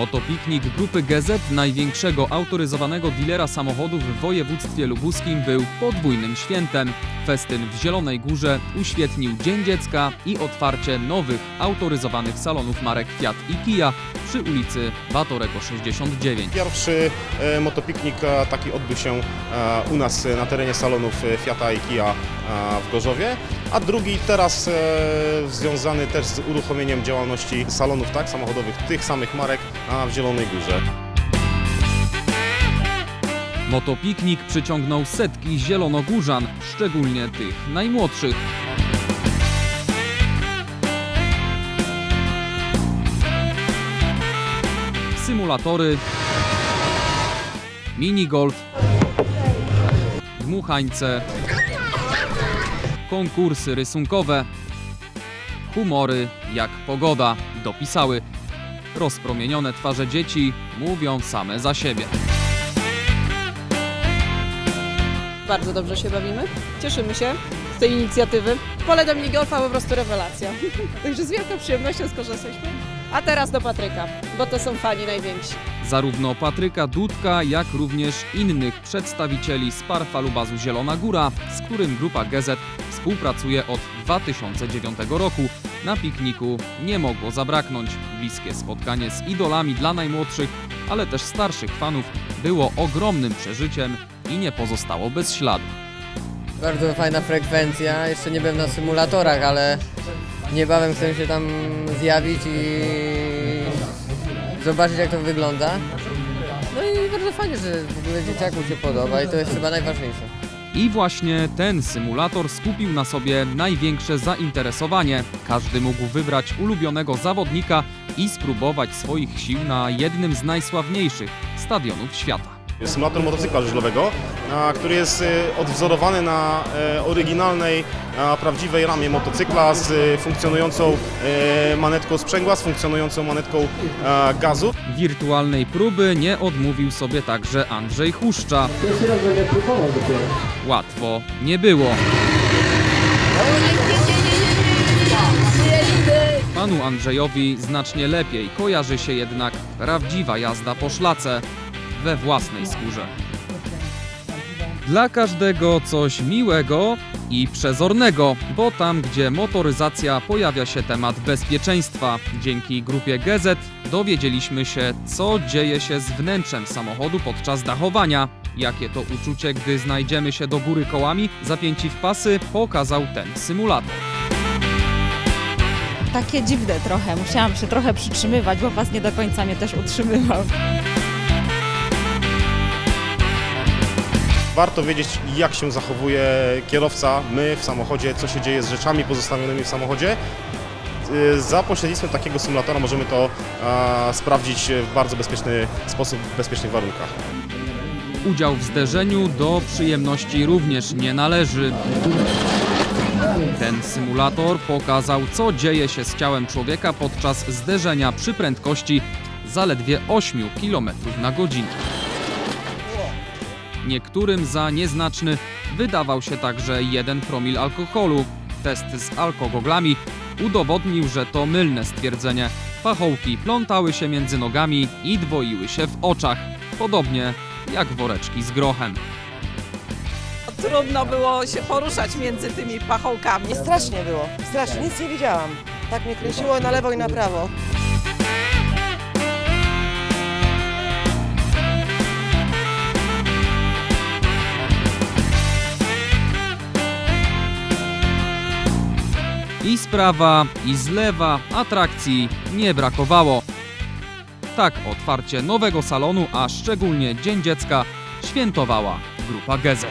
Motopiknik grupy GZ, największego autoryzowanego dilera samochodów w województwie lubuskim, był podwójnym świętem. Festyn w Zielonej Górze uświetnił Dzień Dziecka i otwarcie nowych autoryzowanych salonów marek Fiat i Kia przy ulicy Batorego 69. Pierwszy e, motopiknik e, taki odbył się e, u nas na terenie salonów Fiata i Kia w Gorzowie, a drugi teraz związany też z uruchomieniem działalności salonów tak, samochodowych tych samych marek w Zielonej Górze. Motopiknik przyciągnął setki zielonogórzan, szczególnie tych najmłodszych. Symulatory, minigolf, dmuchańce, konkursy rysunkowe, humory jak pogoda dopisały. Rozpromienione twarze dzieci mówią same za siebie. Bardzo dobrze się bawimy. Cieszymy się z tej inicjatywy. Pole do minigolfa po prostu rewelacja. Także z wielką przyjemnością skorzystaliśmy. A teraz do Patryka, bo to są fani najwięksi. Zarówno Patryka Dudka, jak również innych przedstawicieli z Parfalubazu Zielona Góra, z którym grupa GZ współpracuje od 2009 roku. Na pikniku nie mogło zabraknąć. Bliskie spotkanie z idolami dla najmłodszych, ale też starszych fanów było ogromnym przeżyciem i nie pozostało bez śladu. Bardzo fajna frekwencja. Jeszcze nie byłem na symulatorach, ale niebawem chcę się tam zjawić i zobaczyć jak to wygląda. No i bardzo fajnie, że w ogóle dzieciakom się podoba i to jest chyba najważniejsze. I właśnie ten symulator skupił na sobie największe zainteresowanie. Każdy mógł wybrać ulubionego zawodnika i spróbować swoich sił na jednym z najsławniejszych stadionów świata. Symulator motocykla żużlowego, który jest e, odwzorowany na e, oryginalnej, prawdziwej ramie motocykla z e, funkcjonującą e, manetką sprzęgła, z funkcjonującą manetką gazu. Wirtualnej próby nie odmówił sobie także Andrzej Huszcza. Łatwo nie było. Panu Andrzejowi znacznie lepiej kojarzy się jednak prawdziwa jazda po szlace we własnej skórze. Dla każdego coś miłego i przezornego, bo tam, gdzie motoryzacja pojawia się temat bezpieczeństwa. Dzięki grupie GZ dowiedzieliśmy się, co dzieje się z wnętrzem samochodu podczas dachowania. Jakie to uczucie, gdy znajdziemy się do góry kołami, zapięci w pasy, pokazał ten symulator. takie dziwne trochę. Musiałam się trochę przytrzymywać, bo was nie do końca mnie też utrzymywał. Warto wiedzieć, jak się zachowuje kierowca, my w samochodzie, co się dzieje z rzeczami pozostawionymi w samochodzie. Y, Za pośrednictwem takiego symulatora możemy to a, sprawdzić w bardzo bezpieczny sposób, w bezpiecznych warunkach. Udział w zderzeniu do przyjemności również nie należy. Ten symulator pokazał, co dzieje się z ciałem człowieka podczas zderzenia przy prędkości zaledwie 8 km na godzinę. Niektórym za nieznaczny wydawał się także 1 promil alkoholu. Test z alkogoglami udowodnił, że to mylne stwierdzenie. Pachołki plątały się między nogami i dwoiły się w oczach, podobnie jak woreczki z grochem. Trudno było się poruszać między tymi pachołkami. Strasznie było, strasznie, nic nie widziałam. Tak mnie kręciło na lewo i na prawo. Prawa, i z lewa atrakcji nie brakowało. Tak otwarcie nowego salonu, a szczególnie Dzień Dziecka, świętowała grupa GZ.